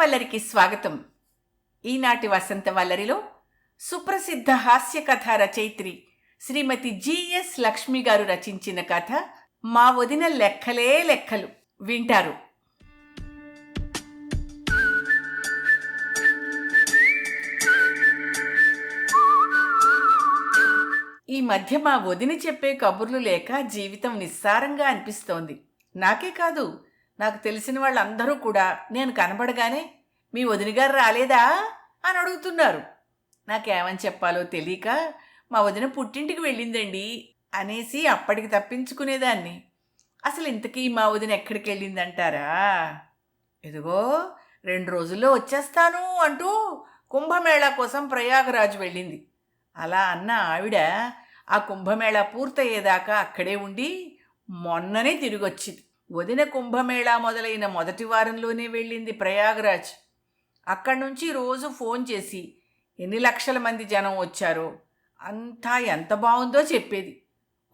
వల్లరికి స్వాగతం. ఈనాటి వసంత వల్లరిలో సుప్రసిద్ధ హాస్య కథ రచయిత్రి శ్రీమతి జిఎస్ లక్ష్మి గారు రచించిన కథ మా వదిన లెక్కలే లెక్కలు వింటారు. ఈ మధ్య మా వదిన చెప్పే కబుర్లు లేక జీవితం నిస్సారంగా అనిపిస్తోంది. నాకే కాదు నాకు తెలిసిన వాళ్ళందరూ కూడా నేను కనబడగానే మీ వదిన గారు రాలేదా? అని అడుగుతున్నారు. నాకేమని చెప్పాలో తెలియక మా వదిన పుట్టింటికి వెళ్ళిందండి అనేసి అప్పటికి తప్పించుకునేదాన్ని. అసలు ఇంతకీ మా వదిన ఎక్కడికి వెళ్ళిందంటారా? ఇదిగో రెండు రోజుల్లో వచ్చేస్తాను అంటూ కుంభమేళా కోసం ప్రయాగరాజు వెళ్ళింది. అలా అన్న ఆవిడ ఆ కుంభమేళా పూర్తయ్యేదాకా అక్కడే ఉండి మొన్ననే తిరిగొచ్చింది. వదిన కుంభమేళా మొదలైన మొదటి వారంలోనే వెళ్ళింది ప్రయాగరాజ్. అక్కడి నుంచి రోజు ఫోన్ చేసి ఎన్ని లక్షల మంది జనం వచ్చారో అంతా ఎంత బాగుందో చెప్పేది.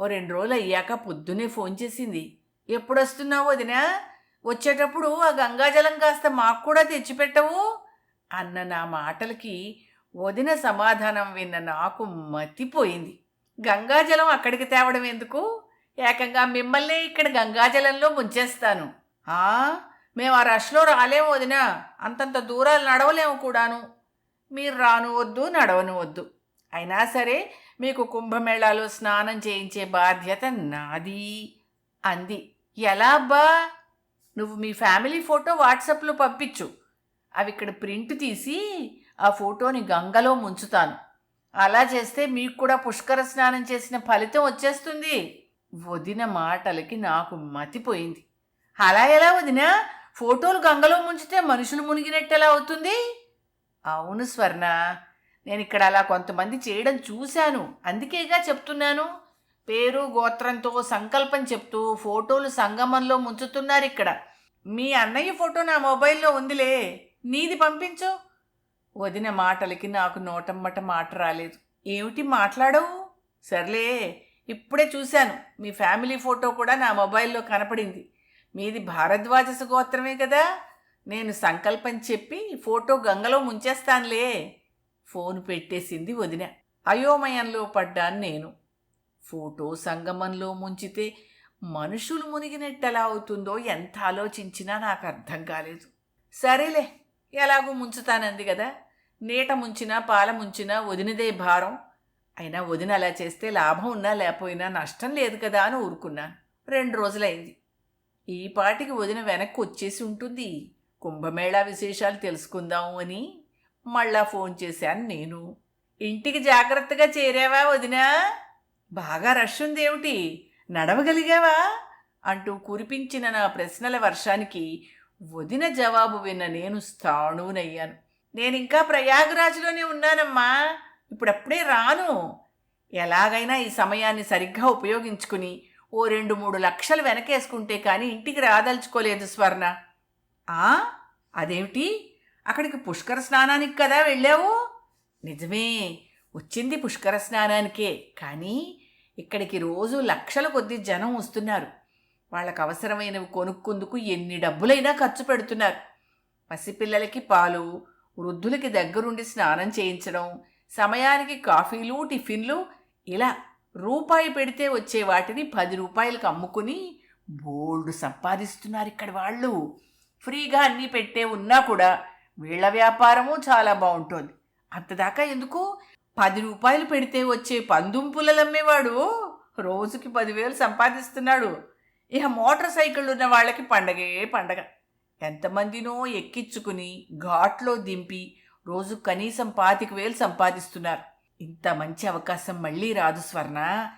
ఓ రెండు రోజులు అయ్యాక పొద్దునే ఫోన్ చేసింది. ఎప్పుడు వస్తున్నావు వదినా? వచ్చేటప్పుడు ఆ గంగాజలం కాస్త మాకు కూడా తెచ్చిపెట్టవు? అన్న నా మాటలకి వదిన సమాధానం విన్న నాకు మతిపోయింది. గంగాజలం అక్కడికి తేవడం ఎందుకు? ఏకంగా మిమ్మల్ని ఇక్కడ గంగాజలంలో ముంచేస్తాను. మేము ఆ రష్లో రాలేము వదినా. అంతంత దూరాలు నడవలేము కూడాను. మీరు రాను వద్దు నడవను వద్దు. అయినా సరే మీకు కుంభమేళాలో స్నానం చేయించే బాధ్యత నాది అంది. ఎలా అబ్బా? నువ్వు మీ ఫ్యామిలీ ఫోటో వాట్సాప్లో పంపించు. అవి ఇక్కడ ప్రింట్ తీసి ఆ ఫోటోని గంగలో ముంచుతాను. అలా చేస్తే మీకు కూడా పుష్కర స్నానం చేసిన ఫలితం వచ్చేస్తుంది. వదిన మాటలకి నాకు మతిపోయింది. అలా ఎలా వదినా? ఫోటోలు గంగలో ముంచితే మనుషులు మునిగినట్టు ఎలా అవుతుంది? అవును స్వర్ణ నేను ఇక్కడ అలా కొంతమంది చేయడం చూశాను. అందుకేగా చెప్తున్నాను? పేరు గోత్రంతో సంకల్పం చెప్తూ ఫోటోలు సంగమంలో ముంచుతున్నారు ఇక్కడ. మీ అన్నయ్య ఫోటో నా మొబైల్లో ఉందిలే. నీది పంపించు. వదిన మాటలకి నాకు నోటమ్మట మాట రాలేదు. ఏమిటి మాట్లాడవు? సర్లే ఇప్పుడే చూశాను. మీ ఫ్యామిలీ ఫోటో కూడా నా మొబైల్లో కనపడింది. మీది భారద్వాజ గోత్రమే కదా? నేను సంకల్పం చెప్పి ఫోటో గంగలో ముంచేస్తానులే. ఫోన్ పెట్టేసింది వదిన. అయోమయంలో పడ్డాను నేను. ఫోటో సంగమంలో ముంచితే మనుషులు మునిగినట్టెలా అవుతుందో ఎంత ఆలోచించినా నాకు అర్థం కాలేదు. సరేలే ఎలాగూ ముంచుతానంది కదా. నీట ముంచినా పాల ముంచినా వదినదే భారం. అయినా వదిన అలా చేస్తే లాభం ఉన్నా లేకపోయినా నష్టం లేదు కదా అని ఊరుకున్నాను రెండు రోజులైంది. ఈ పాటికి వదిన వెనక్కి వచ్చేసి ఉంటుంది. కుంభమేళా విశేషాలు తెలుసుకుందాము అని మళ్ళా ఫోన్ చేశాను నేను. ఇంటికి జాగ్రత్తగా చేరావా వదినా? బాగా రష్ ఉందేమిటి నడవగలిగావా? అంటూ కురిపించిన నా ప్రశ్నల వర్షానికి వదిన జవాబు విన్న నేను స్థాణునయ్యాను నేనింకా ప్రయాగరాజులోనే ఉన్నానమ్మా. ఇప్పుడప్పుడే రాను. ఎలాగైనా ఈ సమయాన్ని సరిగ్గా ఉపయోగించుకుని ఓ రెండు మూడు లక్షలు వెనకేసుకుంటే కానీ ఇంటికి రాదలుచుకోలేదు స్వర్ణ. ఆ? అదేమిటి? అక్కడికి పుష్కర స్నానానికి కదా వెళ్ళావు? నిజమే. వచ్చింది పుష్కర స్నానానికే. కానీ ఇక్కడికి రోజు లక్షల కొద్ది జనం వస్తున్నారు. వాళ్ళకు అవసరమైనవి కొనుక్కుందుకు ఎన్ని డబ్బులైనా ఖర్చు పెడుతున్నారు. పసిపిల్లలకి పాలు వృద్ధులకి దగ్గరుండి స్నానం చేయించడం సమయానికి కాఫీలు టిఫిన్లు ఇలా రూపాయి పెడితే వచ్చే వాటిని పది రూపాయలకు అమ్ముకుని బోల్డ్ సంపాదిస్తున్నారు ఇక్కడ వాళ్ళు. ఫ్రీగా అన్నీ పెట్టే ఉన్నా కూడా వీళ్ళ వ్యాపారము చాలా బాగుంటుంది. అంతదాకా ఎందుకు? పది రూపాయలు పెడితే వచ్చే పందుంపులలు అమ్మేవాడు రోజుకి పదివేలు సంపాదిస్తున్నాడు. ఇక మోటార్ సైకిళ్ళు ఉన్న వాళ్ళకి పండగే పండగ. ఎంతమందినో ఎక్కించుకుని ఘాట్లో దింపి రోజు కనీసం పాతిక వేలు సంపాదిస్తున్నారు. ఇంత మంచి అవకాశం మళ్ళీ రాదు స్వర్ణ.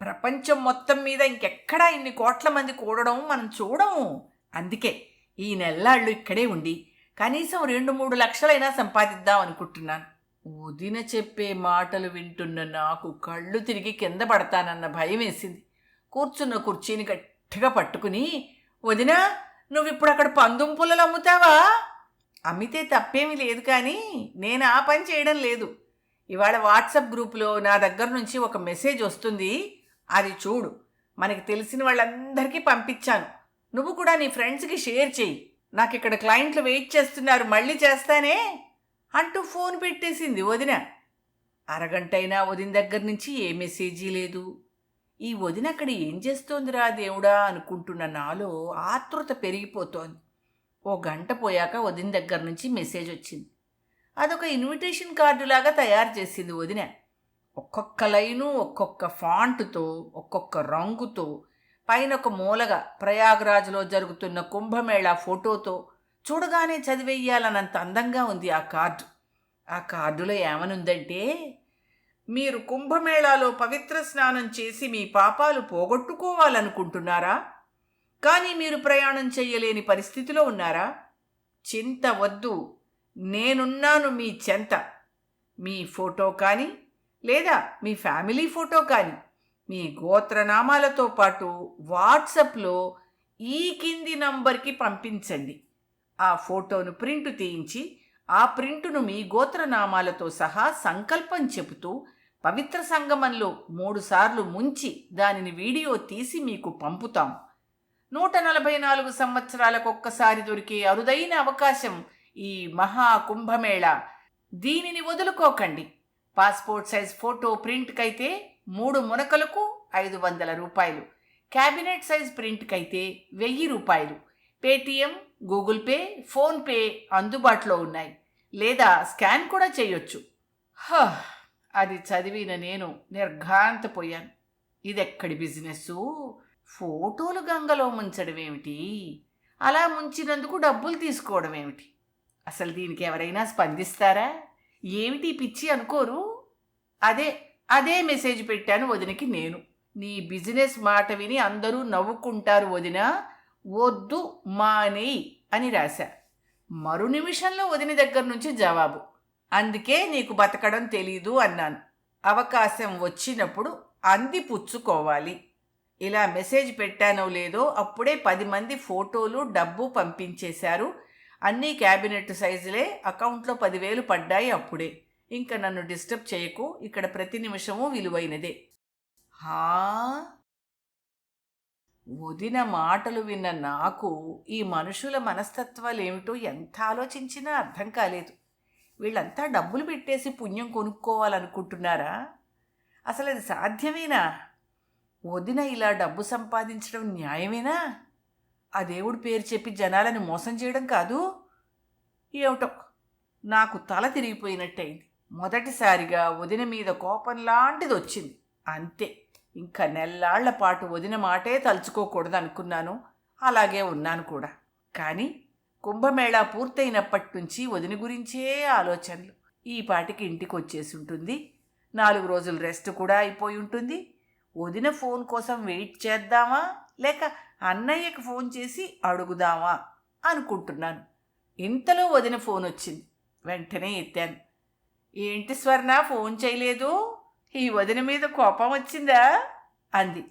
ప్రపంచం మొత్తం మీద ఇంకెక్కడా ఇన్ని కోట్ల మంది కూడడం మనం చూడము అందుకే ఈ నెల్లాళ్ళు ఇక్కడే ఉండి కనీసం రెండు మూడు లక్షలైనా సంపాదిద్దాం అనుకుంటున్నాను. వదిన చెప్పే మాటలు వింటున్న నాకు కళ్ళు తిరిగి కింద పడతానన్న భయం వేసింది. కూర్చున్న కుర్చీని గట్టిగా పట్టుకుని వదినా నువ్వు ఇప్పుడు అక్కడ పందుం పుల్లలు అమ్ముతావా? అమ్మితే తప్పేమీ లేదు కానీ నేను ఆ పని చేయడం లేదు. ఇవాళ వాట్సాప్ గ్రూపులో నా దగ్గర నుంచి ఒక మెసేజ్ వస్తుంది. అది చూడు. మనకి తెలిసిన వాళ్ళందరికీ పంపించాను. నువ్వు కూడా నీ ఫ్రెండ్స్కి షేర్ చెయ్యి. నాకు ఇక్కడ క్లయింట్లు వెయిట్ చేస్తున్నారు. మళ్ళీ చేస్తానే అంటూ ఫోన్ పెట్టేసింది వదిన. అరగంటైనా వదిన దగ్గర నుంచి ఏ మెసేజీ లేదు. ఈ వదిన అక్కడ ఏం చేస్తోందిరా దేవుడా అనుకుంటున్న నాలో ఆతృత పెరిగిపోతోంది. ఓ గంట పోయాక వదిన దగ్గర నుంచి మెసేజ్ వచ్చింది. అదొక ఇన్విటేషన్ కార్డులాగా తయారు చేసింది వదిన. ఒక్కొక్క లైను ఒక్కొక్క ఫాంటుతో ఒక్కొక్క రంగుతో పైన ఒక మూలగా ప్రయాగరాజ్లో జరుగుతున్న కుంభమేళా ఫోటోతో చూడగానే చదివేయాలనంత అందంగా ఉంది ఆ కార్డు. ఆ కార్డులో ఏమనుందంటే మీరు కుంభమేళాలో పవిత్ర స్నానం చేసి మీ పాపాలు పోగొట్టుకోవాలనుకుంటున్నారా? కానీ మీరు ప్రయాణం చెయ్యలేని పరిస్థితిలో ఉన్నారా? చింత వద్దు. నేనున్నాను మీ చెంత. మీ ఫోటో కానీ లేదా మీ ఫ్యామిలీ ఫోటో కానీ మీ గోత్రనామాలతో పాటు వాట్సప్లో ఈ కింది నంబర్కి పంపించండి. ఆ ఫోటోను ప్రింట్ తీయించి ఆ ప్రింటును మీ గోత్రనామాలతో సహా సంకల్పం చెబుతూ పవిత్ర సంగమంలో మూడుసార్లు ముంచి దానిని వీడియో తీసి మీకు పంపుతాం. నూట నలభై నాలుగు సంవత్సరాలకు ఒక్కసారి దొరికే అరుదైన అవకాశం ఈ మహా కుంభమేళ దీనిని వదులుకోకండి. పాస్పోర్ట్ సైజ్ ఫోటో ప్రింట్కైతే మూడు మునకలకు ఐదు వందల రూపాయలు. క్యాబినెట్ సైజ్ ప్రింట్కైతే వెయ్యి రూపాయలు. పేటీఎం గూగుల్ పే ఫోన్పే అందుబాటులో ఉన్నాయి. లేదా స్కాన్ కూడా చేయొచ్చు. హ, అది చదివిన నేను నిర్ఘాంతపోయాను. ఇదెక్కడి బిజినెస్సు? ఫోటోలు గంగలో ముంచడం ఏమిటి? అలా ముంచినందుకు డబ్బులు తీసుకోవడం ఏమిటి? అసలు దీనికి ఎవరైనా స్పందిస్తారా? ఏమిటి పిచ్చి అనుకోరు? అదే అదే మెసేజ్ పెట్టాను వదినకి నేను. నీ బిజినెస్ మాట విని అందరూ నవ్వుకుంటారు వదిన. వద్దు మానేయి అని రాశా. మరు నిమిషంలో వదిన దగ్గర నుంచి జవాబు. అందుకే నీకు బతకడం తెలీదు అన్నాను. అవకాశం వచ్చినప్పుడు అంది పుచ్చుకోవాలి. ఇలా మెసేజ్ పెట్టానో లేదో అప్పుడే పది మంది ఫోటోలు డబ్బు పంపించేశారు. అన్ని క్యాబినెట్ సైజులే అకౌంట్లో పదివేలు పడ్డాయి అప్పుడే. ఇంకా నన్ను డిస్టర్బ్ చేయకు ఇక్కడ ప్రతి నిమిషము విలువైనదే. హా? వదిన మాటలు విన్న నాకు ఈ మనుషుల మనస్తత్వాలు ఏమిటో ఎంత ఆలోచించినా అర్థం కాలేదు. వీళ్ళంతా డబ్బులు పెట్టేసి పుణ్యం కొనుక్కోవాలనుకుంటున్నారా? అసలు అది సాధ్యమేనా? వదిన ఇలా డబ్బు సంపాదించడం న్యాయమేనా? ఆ దేవుడి పేరు చెప్పి జనాలను మోసం చేయడం కాదు? ఏమిటో నాకు తల తిరిగిపోయినట్టయింది. మొదటిసారిగా వదిన మీద కోపం లాంటిది వచ్చింది. అంతే ఇంకా నెల్లాళ్ళ పాటు వదిన మాటే తలుచుకోకూడదు అనుకున్నాను అలాగే ఉన్నాను కూడా. కానీ కుంభమేళా పూర్తయినప్పటి నుంచి వదిన గురించే ఆలోచనలు. ఈ పాటికి ఇంటికి వచ్చేసి ఉంటుంది. నాలుగు రోజులు రెస్ట్ కూడా అయిపోయి ఉంటుంది. వదిన ఫోన్ కోసం వెయిట్ చేద్దామా? లేక అన్నయ్యకి ఫోన్ చేసి అడుగుదామా? అనుకుంటున్నాను. ఇంతలో వదిన ఫోన్ వచ్చింది. వెంటనే ఎత్తాను. ఏంటి స్వర్ణ ఫోన్ చేయలేదు? ఈ వదిన మీద కోపం వచ్చిందా? అంది.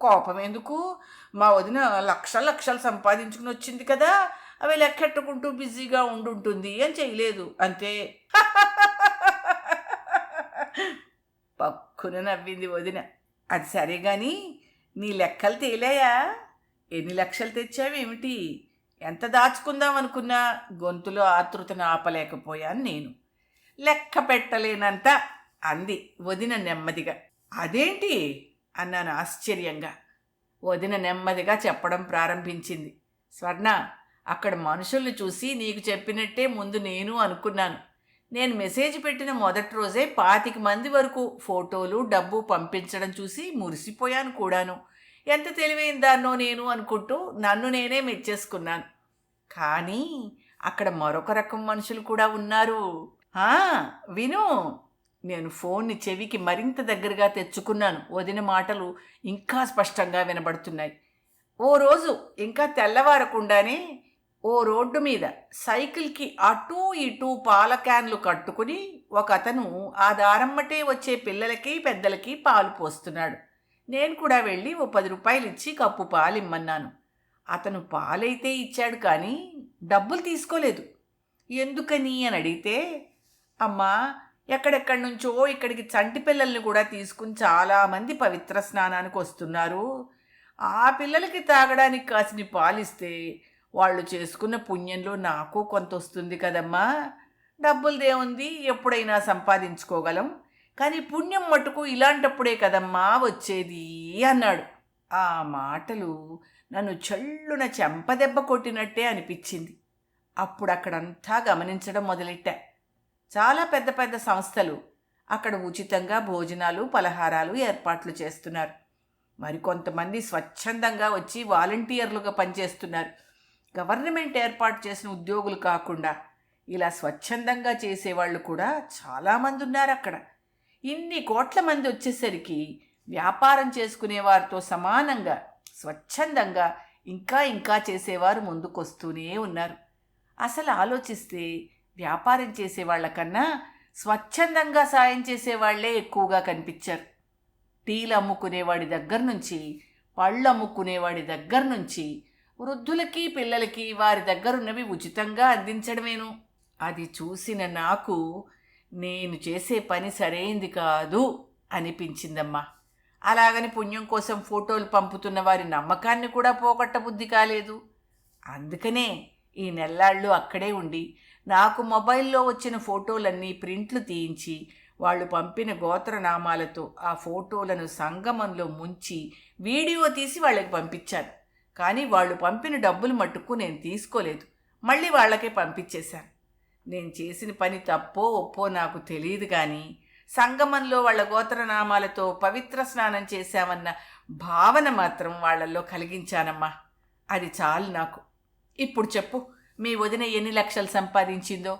కోపం ఎందుకు? మా వదిన లక్షలు లక్షలు సంపాదించుకుని వచ్చింది కదా అవి లెక్కెట్టుకుంటూ బిజీగా ఉండుంటుంది అని చేయలేదు. అంతే. పక్కున నవ్వింది వదిన. అది సరే కానీ నీ లెక్కలు తేలాయా? ఎన్ని లక్షలు తెచ్చావేమిటి? ఎంత దాచుకుందాం అనుకున్నా గొంతులో ఆతృతను ఆపలేకపోయాను నేను. లెక్క పెట్టలేనంత అంది వదిన నెమ్మదిగా. అదేంటి? అన్నాను ఆశ్చర్యంగా. వదిన నెమ్మదిగా చెప్పడం ప్రారంభించింది. స్వర్ణ అక్కడ మనుషుల్ని చూసి నీకు చెప్పినట్టే ముందు నేను అనుకున్నాను. నేను మెసేజ్ పెట్టిన మొదటి రోజే పాతిక మంది వరకు ఫోటోలు డబ్బు పంపించడం చూసి మురిసిపోయాను కూడాను. ఎంత తెలివైన దాన్నో నేను అనుకుంటూ నన్ను నేనే మెచ్చేసుకున్నాను. కానీ అక్కడ మరొక రకం మనుషులు కూడా ఉన్నారు. విను నేను ఫోన్ని చెవికి మరింత దగ్గరగా తెచ్చుకున్నాను. వదిన మాటలు ఇంకా స్పష్టంగా వినబడుతున్నాయి. ఓ రోజు ఇంకా తెల్లవారకుండానే ఓ రోడ్డు మీద సైకిల్కి అటూ ఇటూ పాల క్యాన్లు కట్టుకుని ఒక అతను ఆ దారమ్మటే వచ్చే పిల్లలకి పెద్దలకి పాలు పోస్తున్నాడు. నేను కూడా వెళ్ళి ఓ పది రూపాయలు ఇచ్చి కప్పు పాలు ఇమ్మన్నాను అతను పాలైతే ఇచ్చాడు కానీ డబ్బులు తీసుకోలేదు. ఎందుకని అని అడిగితే అమ్మా ఎక్కడెక్కడి నుంచో ఇక్కడికి చంటి పిల్లల్ని కూడా తీసుకుని చాలామంది పవిత్ర స్నానానికి వస్తున్నారు. ఆ పిల్లలకి తాగడానికి కాసిన పాలిస్తే వాళ్ళు చేసుకున్న పుణ్యంలో నాకు కొంత వస్తుంది కదమ్మా డబ్బులదేముంది ఎప్పుడైనా సంపాదించుకోగలం. కానీ పుణ్యం మటుకు ఇలాంటప్పుడే కదమ్మా వచ్చేది అన్నాడు. ఆ మాటలు నన్ను చెల్లున చెంపదెబ్బ కొట్టినట్టే అనిపించింది. అప్పుడు అక్కడంతా గమనించడం మొదలెట్టా. చాలా పెద్ద పెద్ద సంస్థలు అక్కడ ఉచితంగా భోజనాలు పలహారాలు ఏర్పాట్లు చేస్తున్నారు. మరికొంతమంది స్వచ్ఛందంగా వచ్చి వాలంటీర్లుగా పనిచేస్తున్నారు. గవర్నమెంట్ ఏర్పాటు చేసిన ఉద్యోగులు కాకుండా ఇలా స్వచ్ఛందంగా చేసేవాళ్ళు కూడా చాలామంది ఉన్నారు అక్కడ ఇన్ని కోట్ల మంది వచ్చేసరికి వ్యాపారం చేసుకునే వారితో సమానంగా స్వచ్ఛందంగా ఇంకా ఇంకా చేసేవారు ముందుకొస్తూనే ఉన్నారు. అసలు ఆలోచిస్తే వ్యాపారం చేసే వాళ్ళకన్నా స్వచ్ఛందంగా సాయం చేసేవాళ్ళే ఎక్కువగా కనిపించారు. టీలు అమ్ముకునేవాడి దగ్గర నుంచి పళ్ళు అమ్ముకునేవాడి దగ్గర నుంచి వృద్ధులకి పిల్లలకి వారి దగ్గరున్నవి ఉచితంగా అందించడమేను. అది చూసిన నాకు నేను చేసే పని సరైంది కాదు అనిపించిందమ్మా. అలాగని పుణ్యం కోసం ఫోటోలు పంపుతున్న వారి నమ్మకాన్ని కూడా పోగొట్టబుద్ధి కాలేదు. అందుకనే ఈ నెల్లాళ్ళు అక్కడే ఉండి నాకు మొబైల్లో వచ్చిన ఫోటోలన్నీ ప్రింట్లు తీయించి వాళ్ళు పంపిన గోత్రనామాలతో ఆ ఫోటోలను సంగమంలో ముంచి వీడియో తీసి వాళ్ళకి పంపించాను. కానీ వాళ్ళు పంపిన డబ్బులు మట్టుకు నేను తీసుకోలేదు. మళ్ళీ వాళ్ళకే పంపించేశాను. నేను చేసిన పని తప్పో ఒప్పో నాకు తెలియదు కానీ సంగమంలో వాళ్ళ గోత్రనామాలతో పవిత్ర స్నానం చేశామన్న భావన మాత్రం వాళ్ళల్లో కలిగించానమ్మా. అది చాలు నాకు. ఇప్పుడు చెప్పు మీ వదిన ఎన్ని లక్షలు సంపాదించిందో?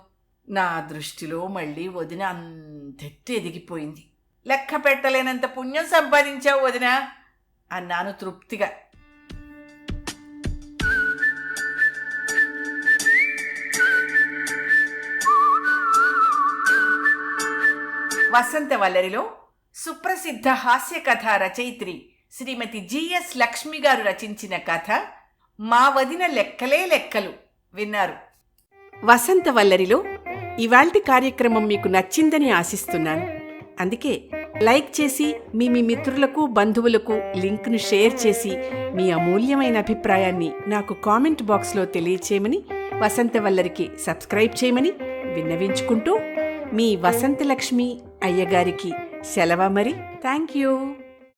నా దృష్టిలో మళ్ళీ వదిన అంతెత్తు ఎదిగిపోయింది. లెక్క పెట్టలేనంత పుణ్యం సంపాదించావు వదిన అన్నాను తృప్తిగా. వసంత వల్లరిలో సుప్రసిద్ధ హాస్య కథ రచయిత్రి శ్రీమతి జిఎస్ లక్ష్మి గారు రచించిన కథ మా వదిన లెక్కలే లెక్కలు విన్నారు. వసంత వల్లరిలో ఇవాల్టి కార్యక్రమం మీకు నచ్చిందని ఆశిస్తున్నాను. అందుకే లైక్ చేసి మీ మీ మిత్రులకు బంధువులకు లింక్ను షేర్ చేసి మీ అమూల్యమైన అభిప్రాయాన్ని నాకు కామెంట్ బాక్స్లో తెలియచేయమని వసంత వల్లరికి సబ్స్క్రైబ్ చేయమని విన్నవించుకుంటూ మీ వసంతలక్ష్మి అయ్యగారికి సెలవ మరి? Thank you.